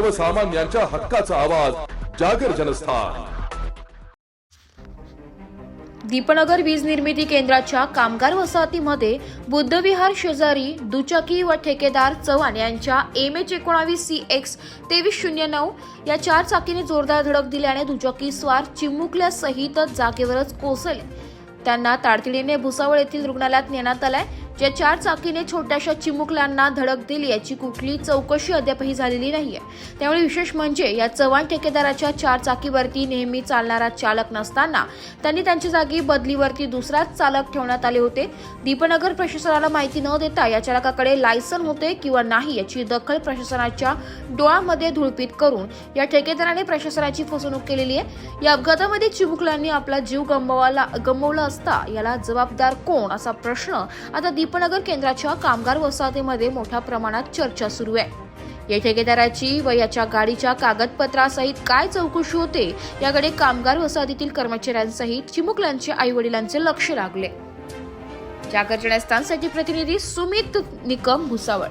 सर्वसामान्यांच्या हक्काचा आवाज जागर जनस्थान. दीपनगर वीज निर्मिती केंद्राच्या कामगार वसाहतीमध्ये बुद्धविहार शेजारी दुचाकी व ठेकेदार चव्हाण यांच्या एम एच एकोणावीस सी एक्स तेवीस शून्य नऊ या चार चाकीने जोरदार धडक दिल्याने दुचाकी स्वार चिमुकल्यासहित जागेवरच कोसळले. त्यांना तातडीने भुसावळ येथील रुग्णालयात नेण्यात आलाय. ज्या चार चाकीने छोट्याशा चिमुकल्यांना धडक दिली याची कुठली चौकशी अद्यापही झालेली नाहीये. त्यामुळे विशेष म्हणजे या चव्हाण ठेकेदाराच्या चार चाकीवरती नेहमी चालणारा चालक नसताना त्यांनी त्यांच्या जागी बदलीवरती दुसराच चालक ठेवण्यात आले होते. दीपनगर प्रशासनाला माहिती न देता या चालकाकडे लायसन होते किंवा नाही याची दखल प्रशासनाच्या डोळ्यामध्ये धुळपीत करून या ठेकेदाराने प्रशासनाची फसवणूक केलेली आहे. या अपघातामध्ये चिमुकल्यांनी आपला जीव गमवाला गमवला असता याला जबाबदार कोण असा प्रश्न आता दीपनगर केंद्राच्या कामगार वसाहतीमध्ये मोठ्या प्रमाणात चर्चा सुरू आहे. या ठेकेदाराची व याच्या गाडीच्या कागदपत्रासहित काय चौकशी होते याकडे कामगार वसाहतीतील कर्मचाऱ्यांसहित चिमुकल्यांचे आई वडिलांचे लक्ष लागले. जागर जनस्थानसाठी प्रतिनिधी सुमित निकम भुसावळ.